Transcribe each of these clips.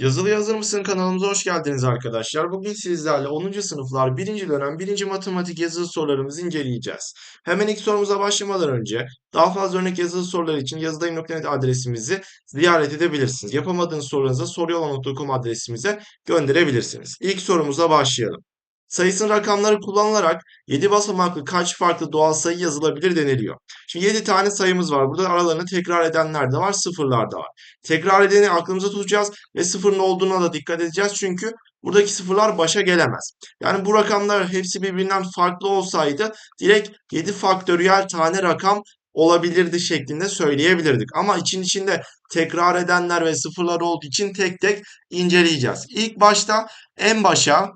Yazılı Yazır mısın kanalımıza hoş geldiniz arkadaşlar. Bugün sizlerle 10. sınıflar 1. dönem 1. matematik yazılı sorularımızı inceleyeceğiz. Hemen ilk sorumuza başlamadan önce daha fazla örnek yazılı sorular için yazıdayım.net adresimizi ziyaret edebilirsiniz. Yapamadığınız sorularınızı soruyola.com adresimize gönderebilirsiniz. İlk sorumuza başlayalım. Sayısın rakamları kullanılarak 7 basamaklı kaç farklı doğal sayı yazılabilir deniliyor. Şimdi 7 tane sayımız var. Burada aralarını tekrar edenler de var, sıfırlar da var. Tekrar edeni aklımıza tutacağız ve sıfırın olduğuna da dikkat edeceğiz. Çünkü buradaki sıfırlar başa gelemez. Yani bu rakamlar hepsi birbirinden farklı olsaydı direkt 7 faktöriyel tane rakam olabilirdi şeklinde söyleyebilirdik. Ama için içinde tekrar edenler ve sıfırlar olduğu için tek tek inceleyeceğiz. İlk başta en başa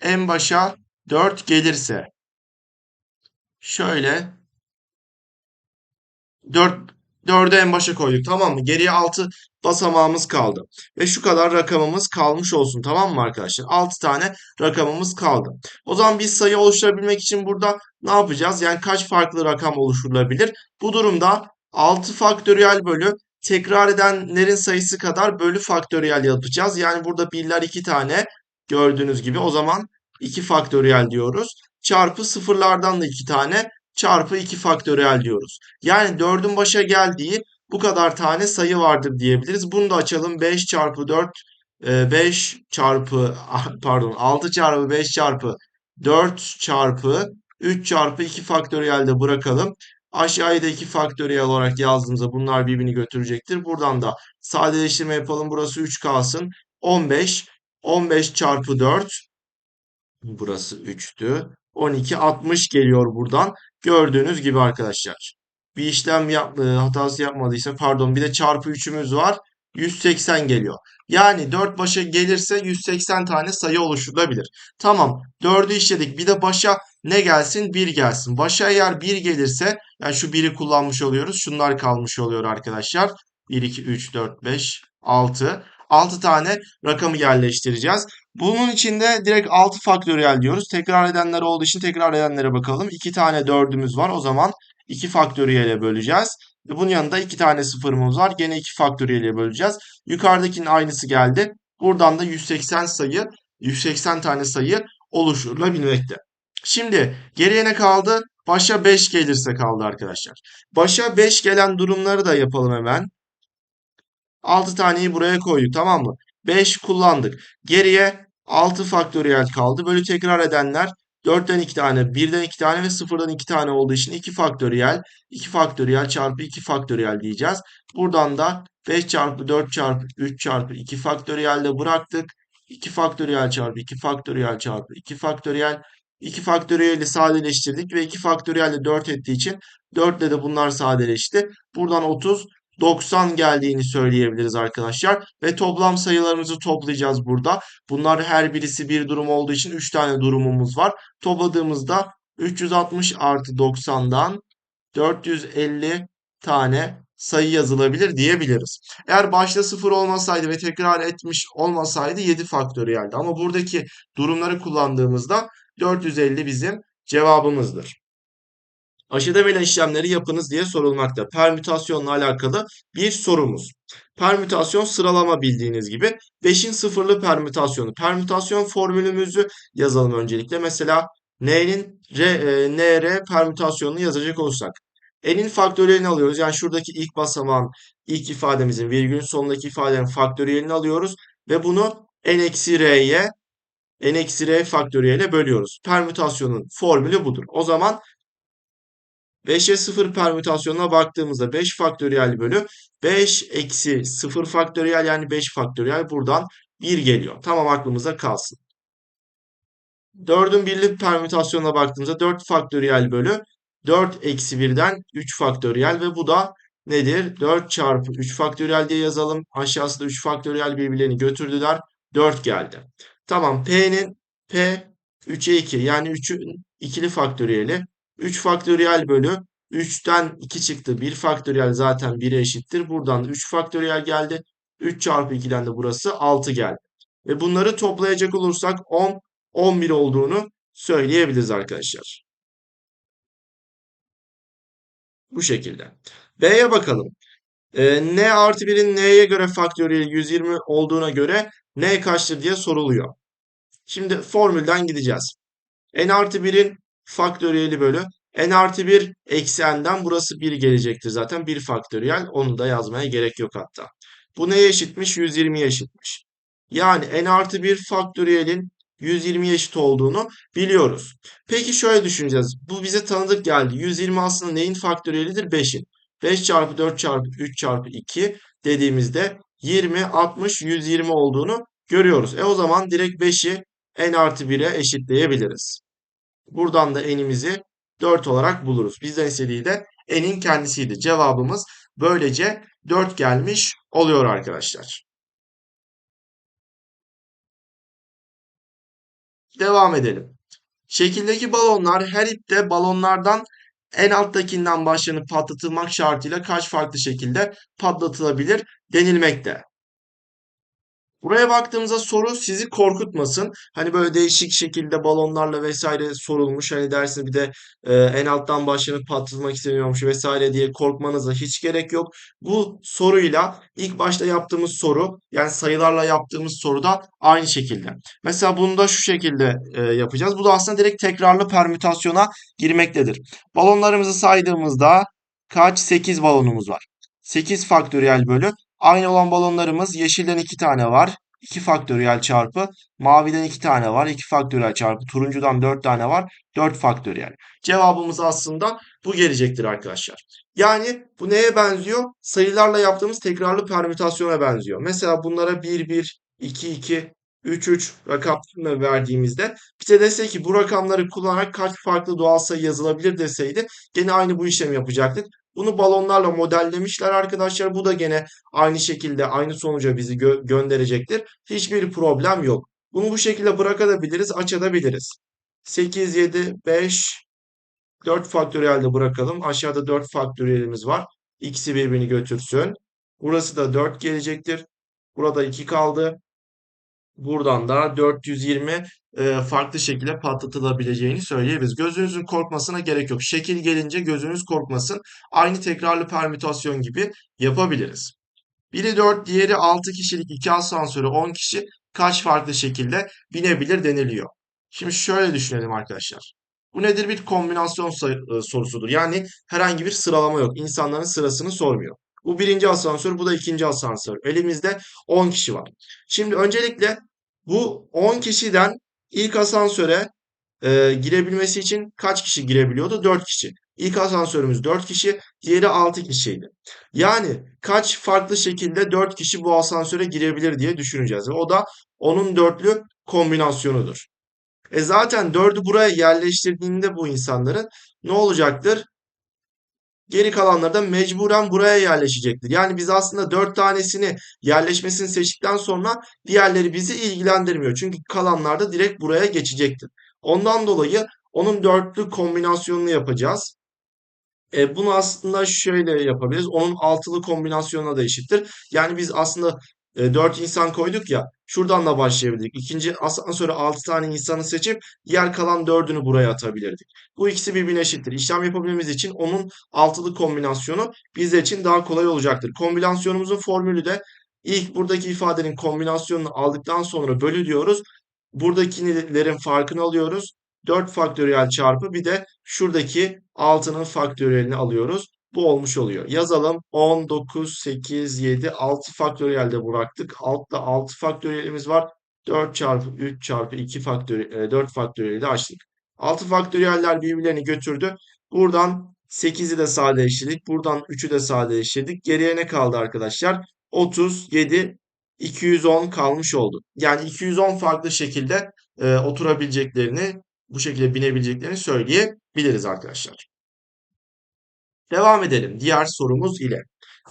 en başa 4 gelirse şöyle 4 4'ü en başa koyduk tamam mı? Geriye 6 basamağımız kaldı. Ve şu kadar rakamımız kalmış olsun tamam mı arkadaşlar? 6 tane rakamımız kaldı. O zaman biz sayı oluşturabilmek için burada ne yapacağız? Yani kaç farklı rakam oluşturulabilir? Bu durumda 6 faktöriyel bölü tekrar edenlerin sayısı kadar bölü faktöriyel yapacağız. Yani burada birler 2 tane gördüğünüz gibi o zaman 2 faktöriyel diyoruz. Çarpı sıfırlardan da 2 tane çarpı 2 faktöriyel diyoruz. Yani 4'ün başa geldiği bu kadar tane sayı vardır diyebiliriz. Bunu da açalım. 5 çarpı 4 5 çarpı pardon 6 çarpı 5 çarpı 4 çarpı 3 çarpı 2 faktöriyel de bırakalım. Aşağıya da 2 faktöriyel olarak yazdığımızda bunlar birbirini götürecektir. Buradan da sadeleştirme yapalım. Burası 3 kalsın. 15 15 çarpı 4 burası 3'tü. 12 60 geliyor buradan. Gördüğünüz gibi arkadaşlar. Bir işlem yap, hatası yapmadıysa pardon bir de çarpı 3'ümüz var. 180 geliyor. Yani 4 başa gelirse 180 tane sayı oluşturulabilir. Tamam 4'ü işledik. Bir de başa ne gelsin? 1 gelsin. Başa eğer 1 gelirse yani şu 1'i kullanmış oluyoruz. Şunlar kalmış oluyor arkadaşlar. 1, 2, 3, 4, 5, 6. 6 tane rakamı yerleştireceğiz. Bunun içinde direkt 6 faktöriyel diyoruz. Tekrar edenler olduğu için tekrar edenlere bakalım. 2 tane 4'ümüz var. O zaman 2 faktöriyele böleceğiz. Bunun yanında 2 tane sıfırımız var. Gene 2 faktöriyele böleceğiz. Yukarıdakinin aynısı geldi. Buradan da 180 sayı, 180 tane sayı oluşturulabilmekte. Şimdi geriye ne kaldı? Başa 5 gelirse kaldı arkadaşlar. Başa 5 gelen durumları da yapalım hemen. 6 taneyi buraya koyduk tamam mı? 5 kullandık. Geriye 6 faktöriyel kaldı. Bölü tekrar edenler 4'ten 2 tane, 1'den 2 tane ve 0'dan 2 tane olduğu için 2 faktöriyel, 2 faktöriyel çarpı 2 faktöriyel diyeceğiz. Buradan da 5 çarpı 4 çarpı 3 çarpı 2 faktöriyel de bıraktık. 2 faktöriyel çarpı 2 faktöriyel çarpı 2 faktöriyel 2 faktöriyeli sadeleştirdik ve 2 faktöriyel de 4 ettiği için 4 ile de bunlar sadeleşti. Buradan 30 90 geldiğini söyleyebiliriz arkadaşlar. Ve toplam sayılarımızı toplayacağız burada. Bunlar her birisi bir durum olduğu için 3 tane durumumuz var. Topladığımızda 360 artı 90'dan 450 tane sayı yazılabilir diyebiliriz. Eğer başta 0 olmasaydı ve tekrar etmiş olmasaydı 7 faktöriyeldi. Ama buradaki durumları kullandığımızda 450 bizim cevabımızdır. Aşıda işlemleri yapınız diye sorulmakta. Permütasyonla alakalı bir sorumuz. Permütasyon sıralama bildiğiniz gibi. 5'in sıfırlı permütasyonu. Permütasyon formülümüzü yazalım öncelikle. Mesela n'nin r, e, nr permütasyonunu yazacak olursak. n'in faktöriyelini alıyoruz. Yani şuradaki ilk basamağın ilk ifademizin virgülün sonundaki ifadenin faktöriyelini alıyoruz. Ve bunu n-r'ye n-r faktöriyele bölüyoruz. Permütasyonun formülü budur. O zaman 5'e 0 permütasyonuna baktığımızda 5 faktöriyel bölü 5 eksi 0 faktöriyel yani 5 faktöriyel buradan 1 geliyor. Tamam aklımıza kalsın. 4'ün birlik permütasyonuna baktığımızda 4 faktöriyel bölü 4 eksi 1'den 3 faktöriyel ve bu da nedir? 4 çarpı 3 faktöriyel diye yazalım. Aşağısı da 3 faktöriyel birbirlerini götürdüler. 4 geldi. Tamam P'nin P 3'e 2 yani 3'ün ikili faktöriyeli 3 faktöriyel bölü 3'ten 2 çıktı. 1 faktöriyel zaten 1'e eşittir. Buradan da 3 faktöriyel geldi. 3 çarpı 2'den de burası 6 geldi. Ve bunları toplayacak olursak 10, 11 olduğunu söyleyebiliriz arkadaşlar. Bu şekilde. B'ye bakalım. e, n artı 1'in n'ye göre faktöriyeli 120 olduğuna göre n kaçtır diye soruluyor. Şimdi formülden gideceğiz. n artı 1'in faktöriyeli bölü n artı 1 eksi n'den burası 1 gelecektir zaten. 1 faktöriyel onu da yazmaya gerek yok hatta. Bu neye eşitmiş? 120'ye eşitmiş. Yani n artı 1 faktöriyelin 120 eşit olduğunu biliyoruz. Peki şöyle düşüneceğiz. Bu bize tanıdık geldi. 120 aslında neyin faktöriyelidir? 5'in. 5 çarpı 4 çarpı 3 çarpı 2 dediğimizde 20, 60, 120 olduğunu görüyoruz. E o zaman direkt 5'i n artı 1'e eşitleyebiliriz. Buradan da n'imizi 4 olarak buluruz. Bizden istediği de n'in kendisiydi. Cevabımız böylece 4 gelmiş oluyor arkadaşlar. Devam edelim. Şekildeki balonlar her ipte balonlardan en alttakinden başlanıp patlatılmak şartıyla kaç farklı şekilde patlatılabilir denilmekte. Buraya baktığımızda soru sizi korkutmasın. Hani böyle değişik şekilde balonlarla vesaire sorulmuş. Hani dersiniz bir de e, en alttan başlanıp patlatmak istemiyormuş vesaire diye korkmanıza hiç gerek yok. Bu soruyla ilk başta yaptığımız soru yani sayılarla yaptığımız soru da aynı şekilde. Mesela bunu da şu şekilde e, yapacağız. Bu da aslında direkt tekrarlı permütasyona girmektedir. Balonlarımızı saydığımızda kaç? 8 balonumuz var. 8 faktöriyel bölü Aynı olan balonlarımız yeşilden 2 tane var. 2 faktöriyel çarpı maviden 2 tane var. 2 faktöriyel çarpı turuncudan 4 tane var. 4 faktöriyel. Cevabımız aslında bu gelecektir arkadaşlar. Yani bu neye benziyor? Sayılarla yaptığımız tekrarlı permütasyona benziyor. Mesela bunlara 1 1 2 2 3 3 rakamlarını verdiğimizde bize dese ki bu rakamları kullanarak kaç farklı doğal sayı yazılabilir deseydi gene aynı bu işlemi yapacaktık. Bunu balonlarla modellemişler arkadaşlar. Bu da gene aynı şekilde aynı sonuca bizi gö gönderecektir. Hiçbir problem yok. Bunu bu şekilde bırakabiliriz, açabiliriz. 8, 7, 5, 4 faktöriyelde bırakalım. Aşağıda 4 faktöriyelimiz var. X'i birbirini götürsün. Burası da 4 gelecektir. Burada 2 kaldı. Buradan da 420 e, farklı şekilde patlatılabileceğini söyleyebiliriz. Gözünüzün korkmasına gerek yok. Şekil gelince gözünüz korkmasın. Aynı tekrarlı permütasyon gibi yapabiliriz. Biri 4, diğeri 6 kişilik 2 asansörü 10 kişi kaç farklı şekilde binebilir deniliyor. Şimdi şöyle düşünelim arkadaşlar. Bu nedir? Bir kombinasyon e, sorusudur. Yani herhangi bir sıralama yok. İnsanların sırasını sormuyor. Bu birinci asansör, bu da ikinci asansör. Elimizde 10 kişi var. Şimdi öncelikle bu 10 kişiden ilk asansöre e, girebilmesi için kaç kişi girebiliyordu? 4 kişi. İlk asansörümüz 4 kişi, diğeri 6 kişiydi. Yani kaç farklı şekilde 4 kişi bu asansöre girebilir diye düşüneceğiz. Ve o da onun dörtlü kombinasyonudur. E zaten 4'ü buraya yerleştirdiğinde bu insanların ne olacaktır? Geri kalanları da mecburen buraya yerleşecektir. Yani biz aslında 4 tanesini yerleşmesini seçtikten sonra diğerleri bizi ilgilendirmiyor. Çünkü kalanlar da direkt buraya geçecektir. Ondan dolayı onun dörtlü kombinasyonunu yapacağız. E, bunu aslında şöyle yapabiliriz. Onun altılı kombinasyonuna da eşittir. Yani biz aslında e, 4 insan koyduk ya. Şuradan da başlayabilirdik. İkinci asansöre 6 tane insanı seçip diğer kalan 4'ünü buraya atabilirdik. Bu ikisi birbirine eşittir. İşlem yapabilmemiz için onun altılı kombinasyonu bizler için daha kolay olacaktır. Kombinasyonumuzun formülü de ilk buradaki ifadenin kombinasyonunu aldıktan sonra bölü diyoruz. Buradakilerin farkını alıyoruz. 4 faktöriyel çarpı bir de şuradaki 6'nın faktöriyelini alıyoruz. Bu olmuş oluyor. Yazalım. 10, 9, 8, 7, 6 faktöriyelde bıraktık. Altta 6 faktöriyelimiz var. 4 çarpı 3 çarpı 2 faktöriyel, 4 faktöriyeli de açtık. 6 faktöriyeller birbirlerini götürdü. Buradan 8'i de sadeleştirdik. Buradan 3'ü de sadeleştirdik. Geriye ne kaldı arkadaşlar? 37, 210 kalmış oldu. Yani 210 farklı şekilde e, oturabileceklerini, bu şekilde binebileceklerini söyleyebiliriz arkadaşlar. Devam edelim diğer sorumuz ile.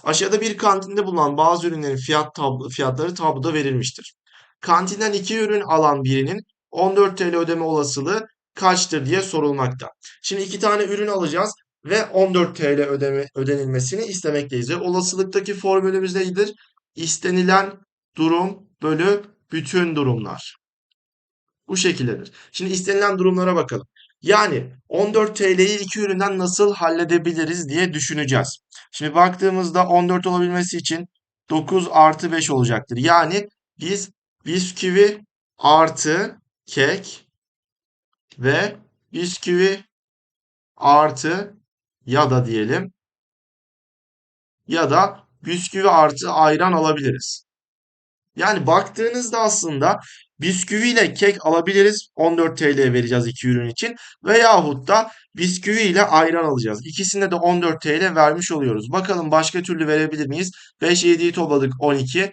Aşağıda bir kantinde bulunan bazı ürünlerin fiyat tablo, fiyatları tabloda verilmiştir. Kantinden iki ürün alan birinin 14 TL ödeme olasılığı kaçtır diye sorulmakta. Şimdi iki tane ürün alacağız ve 14 TL ödeme, ödenilmesini istemekteyiz. Ve olasılıktaki formülümüz nedir? İstenilen durum bölü bütün durumlar. Bu şekildedir. Şimdi istenilen durumlara bakalım. Yani 14 TL'yi iki üründen nasıl halledebiliriz diye düşüneceğiz. Şimdi baktığımızda 14 olabilmesi için 9 artı 5 olacaktır. Yani biz bisküvi artı kek ve bisküvi artı ya da diyelim ya da bisküvi artı ayran alabiliriz. Yani baktığınızda aslında bisküvi ile kek alabiliriz. 14 TL vereceğiz iki ürün için. Veyahut da bisküvi ile ayran alacağız. İkisinde de 14 TL vermiş oluyoruz. Bakalım başka türlü verebilir miyiz? 5 7'yi topladık 12.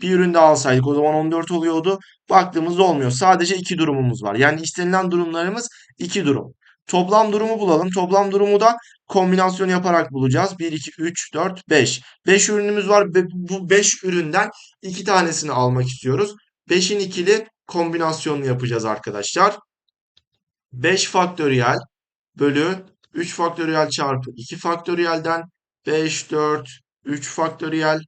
Bir ürün daha alsaydık o zaman 14 oluyordu. Baktığımızda olmuyor. Sadece iki durumumuz var. Yani istenilen durumlarımız iki durum. Toplam durumu bulalım. Toplam durumu da kombinasyon yaparak bulacağız. 1, 2, 3, 4, 5. 5 ürünümüz var. Bu 5 üründen 2 tanesini almak istiyoruz. 5'in ikili kombinasyonunu yapacağız arkadaşlar. 5 faktöriyel bölü 3 faktöriyel çarpı 2 faktöriyelden 5, 4, 3 faktöriyel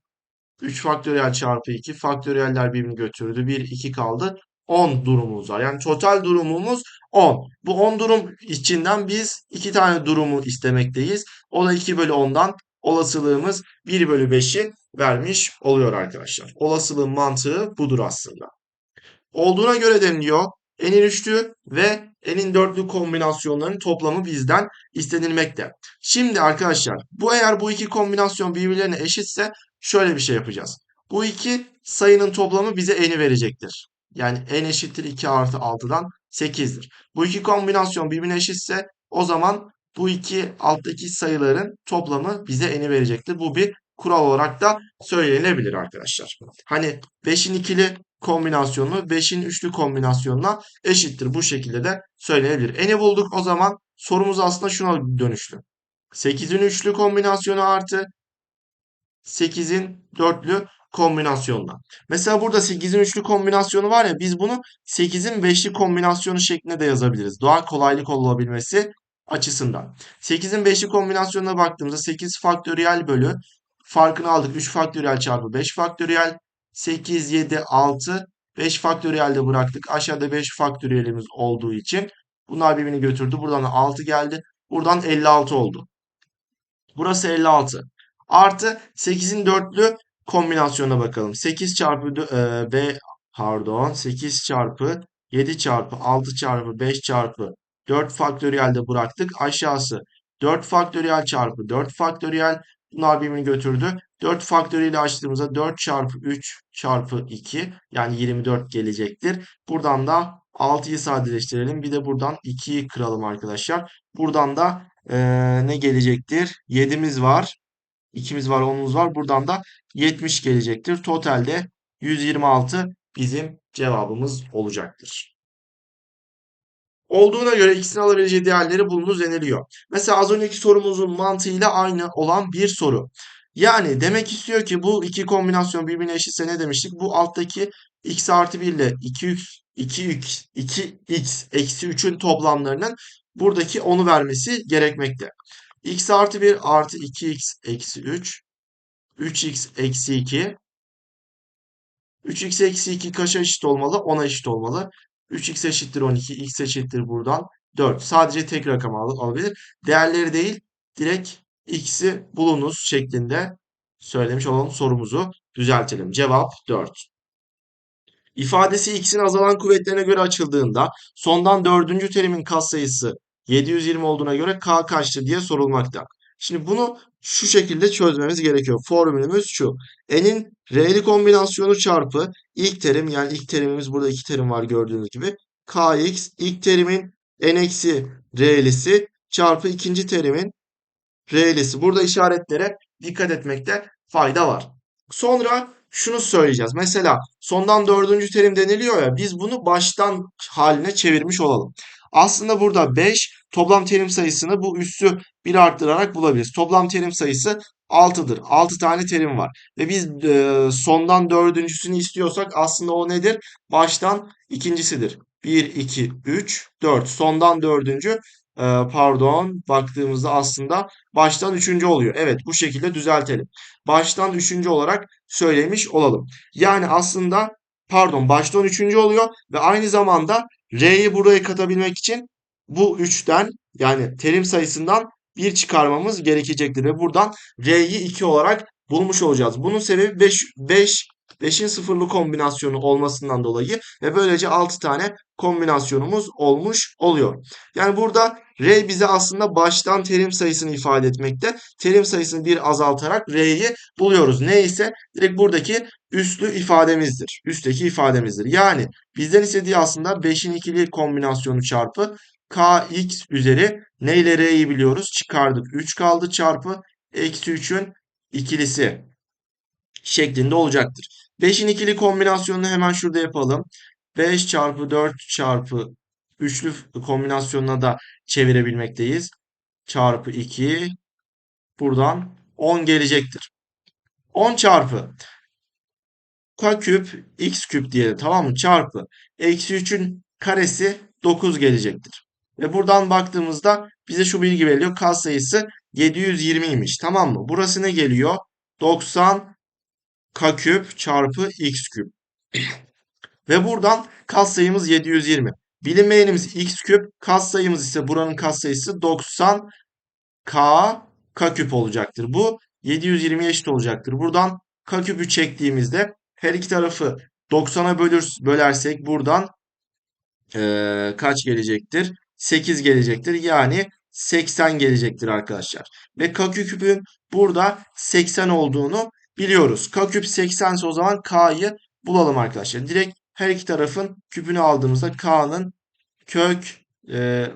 3 faktöriyel çarpı 2 faktöriyeller birbirini götürdü. 1, 2 kaldı. 10 durumumuz var. Yani total durumumuz 10. Bu 10 durum içinden biz 2 tane durumu istemekteyiz. O da 2 bölü 10'dan olasılığımız 1 bölü 5'i vermiş oluyor arkadaşlar. Olasılığın mantığı budur aslında. Olduğuna göre deniliyor. N'in üçlü ve N'in dörtlü kombinasyonlarının toplamı bizden istenilmekte. Şimdi arkadaşlar bu eğer bu iki kombinasyon birbirlerine eşitse şöyle bir şey yapacağız. Bu iki sayının toplamı bize N'i verecektir. Yani N eşittir 2 artı 6'dan 8'dir. Bu iki kombinasyon birbirine eşitse o zaman bu iki alttaki sayıların toplamı bize N'i verecektir. Bu bir kural olarak da söylenebilir arkadaşlar. Hani 5'in ikili kombinasyonu 5'in üçlü kombinasyonuna eşittir. Bu şekilde de söylenebilir. N'i bulduk o zaman sorumuz aslında şuna dönüştü. 8'in üçlü kombinasyonu artı 8'in dörtlü kombinasyonuna. Mesela burada 8'in üçlü kombinasyonu var ya biz bunu 8'in beşli kombinasyonu şeklinde de yazabiliriz. Daha kolaylık olabilmesi açısından. 8'in beşli kombinasyonuna baktığımızda 8 faktöriyel bölü farkını aldık. 3 faktöriyel çarpı 5 faktöriyel 8, 7, 6 5 faktöriyelde bıraktık. Aşağıda 5 faktöriyelimiz olduğu için bunlar birbirini götürdü. Buradan da 6 geldi. Buradan 56 oldu. Burası 56. Artı 8'in dörtlü kombinasyonuna bakalım. 8 çarpı e, B pardon 8 çarpı 7 çarpı 6 çarpı 5 çarpı 4 faktöriyelde bıraktık. Aşağısı 4 faktöriyel çarpı 4 faktöriyel bunlar birbirini götürdü. 4 faktöriyeli açtığımızda 4 çarpı 3 çarpı 2 yani 24 gelecektir. Buradan da 6'yı sadeleştirelim. Bir de buradan 2'yi kıralım arkadaşlar. Buradan da ee, ne gelecektir? 7'miz var. 2'miz var, 10'umuz var. Buradan da 70 gelecektir. Totalde 126 bizim cevabımız olacaktır. Olduğuna göre ikisini alabileceği değerleri bulunuz deniliyor. Mesela az önceki sorumuzun mantığıyla aynı olan bir soru. Yani demek istiyor ki bu iki kombinasyon birbirine eşitse ne demiştik? Bu alttaki x artı 1 ile 2x, 2x, 2x eksi 3'ün toplamlarının buradaki 10'u vermesi gerekmekte. X artı 1 artı 2x eksi 3, 3x eksi 2, 3x eksi 2 kaça eşit olmalı? 10'a eşit olmalı. 3x eşittir 12, x eşittir buradan 4. Sadece tek rakam al alabilir. Değerleri değil, direkt x'i bulunuz şeklinde söylemiş olan sorumuzu düzeltelim. Cevap 4. İfadesi x'in azalan kuvvetlerine göre açıldığında sondan dördüncü terimin katsayısı 720 olduğuna göre k kaçtır diye sorulmakta. Şimdi bunu şu şekilde çözmemiz gerekiyor. Formülümüz şu. N'in R'li kombinasyonu çarpı ilk terim yani ilk terimimiz burada iki terim var gördüğünüz gibi. Kx ilk terimin N eksi R'lisi çarpı ikinci terimin R'lisi. Burada işaretlere dikkat etmekte fayda var. Sonra şunu söyleyeceğiz. Mesela sondan dördüncü terim deniliyor ya biz bunu baştan haline çevirmiş olalım. Aslında burada 5 toplam terim sayısını bu üssü 1 arttırarak bulabiliriz. Toplam terim sayısı 6'dır. 6 tane terim var. Ve biz e, sondan dördüncüsünü istiyorsak aslında o nedir? Baştan ikincisidir. 1, 2, 3, 4. Sondan dördüncü e, pardon baktığımızda aslında baştan üçüncü oluyor. Evet bu şekilde düzeltelim. Baştan üçüncü olarak söylemiş olalım. Yani aslında pardon baştan üçüncü oluyor ve aynı zamanda R'yi buraya katabilmek için bu 3'ten yani terim sayısından 1 çıkarmamız gerekecektir ve buradan R'yi 2 olarak bulmuş olacağız. Bunun sebebi 5 5 5'in sıfırlı kombinasyonu olmasından dolayı ve böylece 6 tane kombinasyonumuz olmuş oluyor. Yani burada R bize aslında baştan terim sayısını ifade etmekte. Terim sayısını bir azaltarak R'yi buluyoruz. Neyse direkt buradaki üslü ifademizdir. Üstteki ifademizdir. Yani bizden istediği aslında 5'in ikili kombinasyonu çarpı kx üzeri ne ile r'yi biliyoruz. Çıkardık. 3 kaldı çarpı eksi 3'ün ikilisi şeklinde olacaktır. 5'in ikili kombinasyonunu hemen şurada yapalım. 5 çarpı 4 çarpı üçlü kombinasyonuna da çevirebilmekteyiz. Çarpı 2 buradan 10 gelecektir. 10 çarpı k küp x küp diyelim tamam mı? Çarpı eksi 3'ün karesi 9 gelecektir. Ve buradan baktığımızda bize şu bilgi veriliyor. Katsayısı 720'ymiş. Tamam mı? Burası ne geliyor? 90 k küp çarpı x küp. Ve buradan katsayımız 720. Bilinmeyenimiz x küp. Katsayımız ise buranın katsayısı 90 k k küp olacaktır. Bu 720'ye eşit olacaktır. Buradan k küpü çektiğimizde her iki tarafı 90'a bölür, bölersek buradan ee, kaç gelecektir? 8 gelecektir. Yani 80 gelecektir arkadaşlar. Ve k küpün burada 80 olduğunu biliyoruz. K küp 80 ise o zaman k'yı bulalım arkadaşlar. Direkt her iki tarafın küpünü aldığımızda k'nın kök e,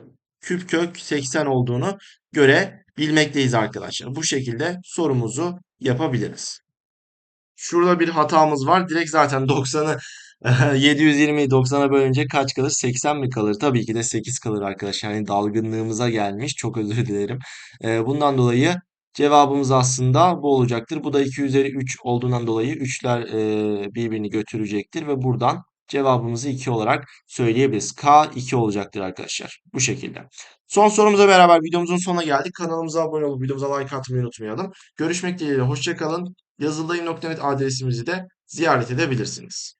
küp kök 80 olduğunu görebilmekteyiz arkadaşlar. Bu şekilde sorumuzu yapabiliriz. Şurada bir hatamız var. Direkt zaten 90'ı 720'yi 90'a bölünce kaç kalır? 80 mi kalır? Tabii ki de 8 kalır arkadaşlar. Yani dalgınlığımıza gelmiş. Çok özür dilerim. Ee, bundan dolayı cevabımız aslında bu olacaktır. Bu da 2 üzeri 3 olduğundan dolayı 3'ler e, birbirini götürecektir ve buradan cevabımızı 2 olarak söyleyebiliriz. K 2 olacaktır arkadaşlar. Bu şekilde. Son sorumuza beraber videomuzun sonuna geldik. Kanalımıza abone olup videomuza like atmayı unutmayalım. Görüşmek dileğiyle. Hoşçakalın. Yazıldayım.net adresimizi de ziyaret edebilirsiniz.